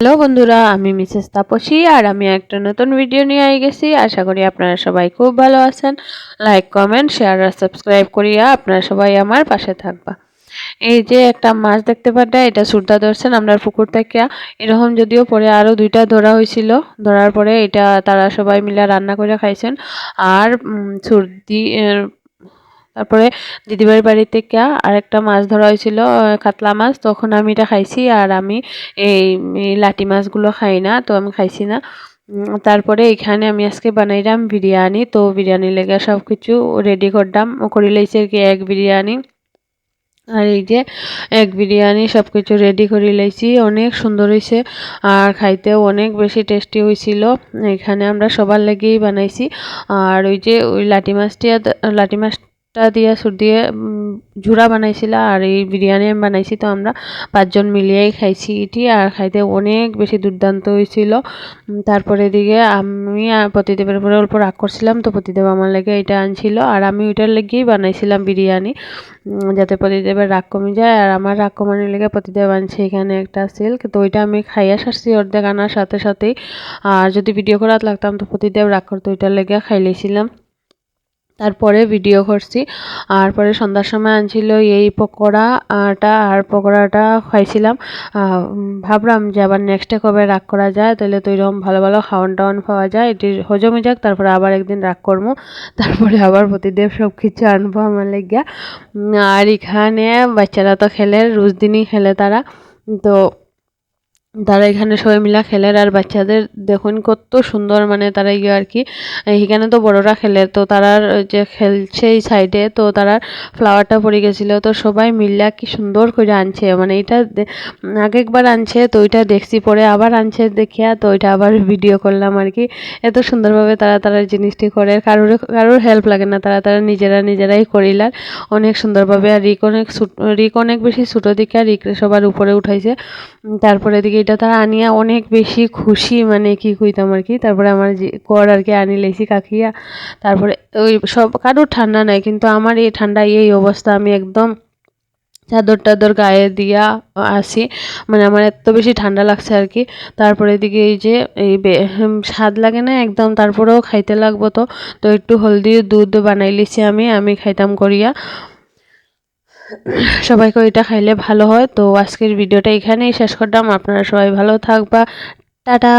Hello বন্ধুরা, আমি Mrs Tapasi আর আমি একটা নতুন ভিডিও নিয়ে আই গেছি। আশা করি আপনারা সবাই খুব ভালো আছেন। লাইক কমেন্ট শেয়ার আর সাবস্ক্রাইব করিয়া আপনারা সবাই আমার পাশে থাকবা। এই যে একটা মাছ দেখতে পাটা এটা সুরদা ধরছেন আমরা পুকুর থেকে। এরকম যদিও পরে আরও দুইটা ধরা হয়েছিল। ধরার পরে এটা তারা সবাই মিলে রান্না করে খাইছেন। আর সুরদি তারপরে দিদিবাড়ির বাড়ি থেকে আরেকটা মাছ ধরা হয়েছিল কাতলা মাছ। তখন আমি এটা খাইছি আর আমি এই লাটি মাছগুলো খাই না, তো আমি খাইছি না। তারপরে এখানে আমি আজকে বানাইলাম বিরিয়ানি। তো বিরিয়ানি লেগে সব কিছু রেডি করলাম। করে লইছে কি এক বিরিয়ানি। আর এই যে এক বিরিয়ানি সব কিছু রেডি করে লাইছি অনেক সুন্দর হয়েছে আর খাইতেও অনেক বেশি টেস্টি হয়েছিল। এখানে আমরা সবার লেগেই বানাইছি। আর ওই যে ওই লাটি মাছটি লাটি মাছ টা দিয়ে সুর দিয়ে ঝুরা বানাইছিল আর এই বিরিয়ানি আমি বানাইছি তো আমরা। পাঁচজন মিলিয়েই খাইছি এটি আর খাইতে অনেক বেশি দুর্দান্ত হয়েছিল তারপরে এদিকে আমি প্রতিদেবের উপরে অল্প রাগ করছিলাম তো প্রতিদেব আমার লেগে এটা আনছিল আর আমি ওইটার লেগেই বানাইছিলাম বিরিয়ানি। যাতে প্রতিদেবের রাগ কমে যায় আর আমার রাগ কমানোর লেগে প্রতিদেব আনছে এখানে একটা সিল্ক। তো ওইটা আমি খাইয়া সারছি অর্ধেক আনার সাথে সাথেই। আর যদি ভিডিও করার লাগতাম তো প্রতিদেব রাগ করতো, ওইটার লেগে খাইলেছিলাম। তারপরে ভিডিও করছি। আর পরে সন্ধ্যার সময় আনছিল এই পকোড়াটা, আর পকোড়াটা খাইছিলাম। ভাবলাম যে আবার নেক্সটে কবে রাগ করা যায়, তাহলে তো এরকম ভালো ভালো খাওয়ান টাওয়ান পাওয়া যায়। এটি হজমে যাক, তারপরে আবার একদিন রাগ করব। তারপরে আবার প্রতিদেব সব কিছু আনব আমার লেগিয়া আর এখানে বাচ্চারা তো খেলে, রোজ দিনই খেলে তারা। তো তারা এখানে সবাই মিলা খেলে আর বাচ্চাদের দেখুন কত সুন্দর মানে তারা ইয়ে আর কি। এখানে তো বড়রা খেলে, তো তারার যে খেলছে এই সাইডে তো তারা ফ্লাওয়ারটা পড়ে গেছিল, তো সবাই মিল্লা কি সুন্দর করে আনছে। মানে এটা আগে একবার আনছে, তো ওইটা দেখছি, পরে আবার আনছে দেখিয়া, তো ওইটা আবার ভিডিও করলাম আর কি। এত সুন্দরভাবে তারা তারা জিনিসটি করে, কারোর কারোর হেল্প লাগে না, তারা তারা নিজেরা নিজেরাই করিলার অনেক সুন্দরভাবে। আর রিক অনেক রিক অনেক বেশি ছোটো দিকে আর রিক সবার উপরে উঠাইছে। তারপরে এদিকে এটা তারা আনিয়া অনেক বেশি খুশি মানে কি কইতাম আর কি? তারপরে আমার যে কর আর কি আনি লেছি কাকিয়া। তারপরে ওই সব কারোর ঠান্ডা নাই, কিন্তু আমার এই ঠান্ডা এই অবস্থা, আমি একদম চাদর টাদর গায়ে দিয়া আসি মানে আমার এত বেশি ঠান্ডা লাগছে আর কি। তারপরে এদিকে এই যে এই স্বাদ লাগে না একদম, তারপরেও খাইতে লাগবো তো। তো একটু হলদি দুধ বানাই লিছি আমি আমি খাইতাম করিয়া। সবাইকে ওইটা খাইলে ভালো হয়। তো আজকের ভিডিওটা এখানেই শেষ করলাম। আপনারা সবাই ভালো থাকবা। টাটা!